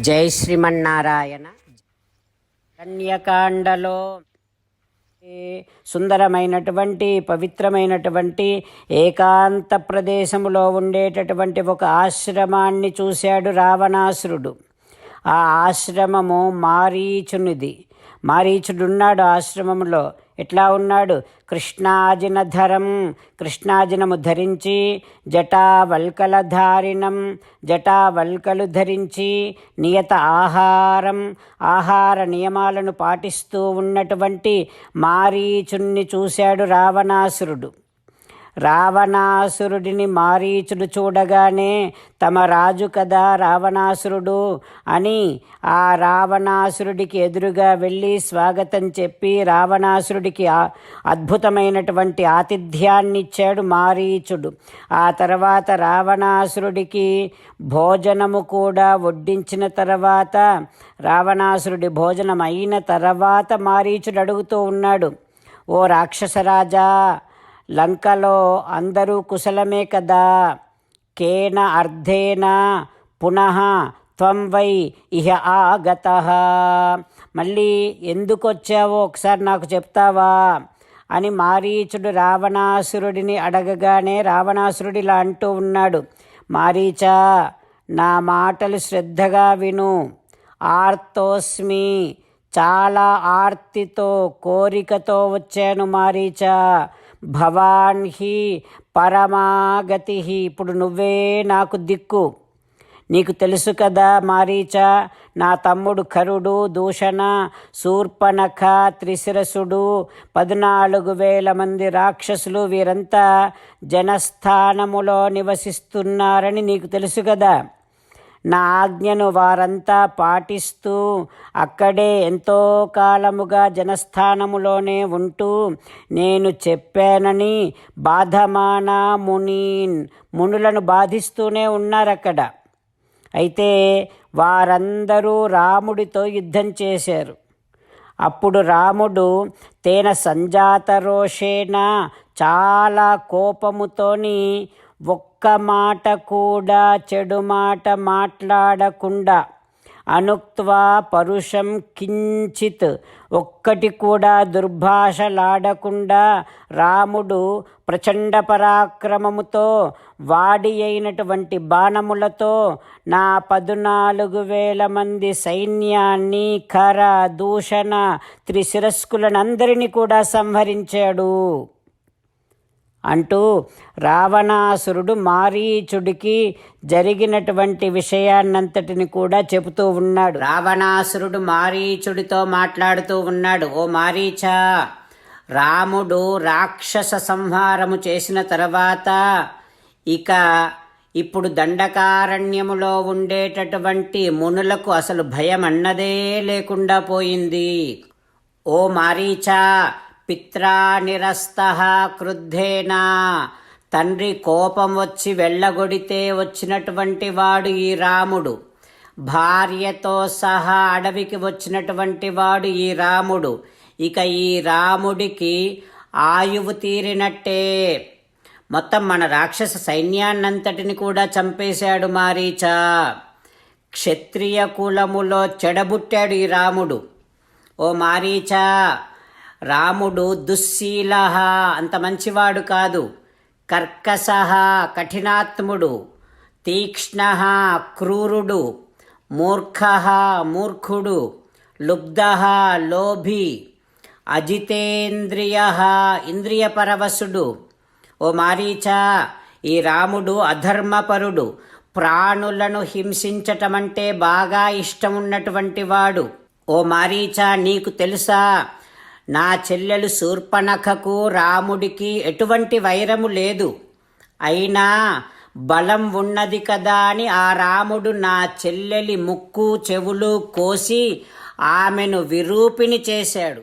జై శ్రీమన్నారాయణ. కన్యకాండలో ఏ సుందరమైనటువంటి పవిత్రమైనటువంటి ఏకాంత ప్రదేశములో ఉండేటటువంటి ఒక ఆశ్రమాన్ని చూశాడు రావణాసురుడు. ఆ ఆశ్రమము మారీచునిది. మారీచుడున్నాడు ఆశ్రమంలో ఎట్లా ఉన్నాడు? కృష్ణాజినధరం కృష్ణాజినము ధరించి జటావల్కలధారిణం జటావల్కలు ధరించి నియత ఆహారం ఆహార నియమాలను పాటిస్తూ ఉన్నటువంటి మారీచుణ్ణి చూశాడు రావణాసురుడు. రావణాసురుడిని మారీచుడు చూడగానే తమ రాజు కదా రావణాసురుడు అని ఆ రావణాసురుడికి ఎదురుగా వెళ్ళి స్వాగతం చెప్పి రావణాసురుడికి అద్భుతమైనటువంటి ఆతిథ్యాన్ని ఇచ్చాడు మారీచుడు. ఆ తర్వాత రావణాసురుడికి భోజనము కూడా వడ్డించిన తర్వాత రావణాసురుడి భోజనం అయిన తర్వాత మారీచుడు అడుగుతూ ఉన్నాడు ఓ రాక్షసరాజా లంకలో అందరూ కుశలమే కదా? కేన అర్ధేన? పునః త్వం వై ఇహ ఆగత. మళ్ళీ ఎందుకు వచ్చావో ఒకసారి నాకు చెప్తావా? అని మారీచుడు రావణాసురుడిని అడగగానే రావణాసురుడు ఇలా అంటూ ఉన్నాడు. మారీచా నా మాటలు శ్రద్ధగా విను. ఆర్తోస్మి చాలా ఆర్తితో కోరికతో వచ్చాను మారీచా. భవాన్ హి పరమాగతి. ఇప్పుడు నువ్వే నాకు దిక్కు. నీకు తెలుసు కదా మారీచ నా తమ్ముడు కరుడు దూషణ శూర్పణఖ త్రిశిరసుడు పద్నాలుగు వేల మంది రాక్షసులు వీరంతా జనస్థానములో నివసిస్తున్నారని నీకు తెలుసు కదా. నా ఆజ్ఞను వారంతా పాటిస్తూ అక్కడే ఎంతో కాలముగా జనస్థానములోనే ఉంటూ నేను చెప్పానని బాధమాన మునీన్ మునులను బాధిస్తూనే ఉన్నారు అక్కడ అయితే వారందరూ రాముడితో యుద్ధం చేశారు. అప్పుడు రాముడు తేన సంజాత రోషేణ చాలా కోపముతోని ఒక్క మాట కూడా చెడు మాట మాట్లాడకుండా అనుక్త్వా పరుషం కించిత్. ఒక్కటి కూడా దుర్భాషలాడకుండా రాముడు ప్రచండ పరాక్రమముతో వాడి అయినటువంటి బాణములతో నా పదునాలుగు వేల మంది సైన్యాన్ని ఖర దూషణ త్రిశిరస్కులనందరినీ కూడా సంహరించాడు. అంటూ రావణాసురుడు మారీచుడికి జరిగినటువంటి విషయాన్నంతటిని కూడా చెబుతూ ఉన్నాడు. రావణాసురుడు మారీచుడితో మాట్లాడుతూ ఉన్నాడు. ఓ మారీచా రాముడు రాక్షస సంహారము చేసిన తర్వాత ఇక ఇప్పుడు దండకారణ్యములో ఉండేటటువంటి మునులకు అసలు భయం అన్నదే లేకుండా పోయింది. ఓ మారీచా పిత్రా నిరస్త క్రుద్ధేనా. తండ్రి కోపం వచ్చి వెళ్ళగొడితే వచ్చినటువంటి వాడు ఈ రాముడు. భార్యతో సహా అడవికి వచ్చినటువంటి వాడు ఈ రాముడు. ఇక ఈ రాముడికి ఆయువు తీరినట్టే. మొత్తం మన రాక్షస సైన్యాన్నంతటిని కూడా చంపేశాడు మారీచా. క్షత్రియ కులములో చెడబుట్టాడు ఈ రాముడు. ఓ మారీచా రాముడు దుశ్శీల అంత మంచివాడు కాదు. కర్కశ కఠినాత్ముడు తీక్ష్ణ క్రూరుడు మూర్ఖ మూర్ఖుడు లుబ్ధ లోభి అజితేంద్రియ ఇంద్రియపరవశుడు. ఓ మారీచా ఈ రాముడు అధర్మపరుడు. ప్రాణులను హింసించటమంటే బాగా ఇష్టం ఉన్నటువంటి వాడు. ఓ మారీచా నీకు తెలుసా? నా చెల్లెలు శూర్పణఖకు రాముడికి ఎటువంటి వైరము లేదు. అయినా బలం ఉన్నది కదా అని ఆ రాముడు నా చెల్లెలి ముక్కు చెవులు కోసి ఆమెను విరూపిణి చేశాడు.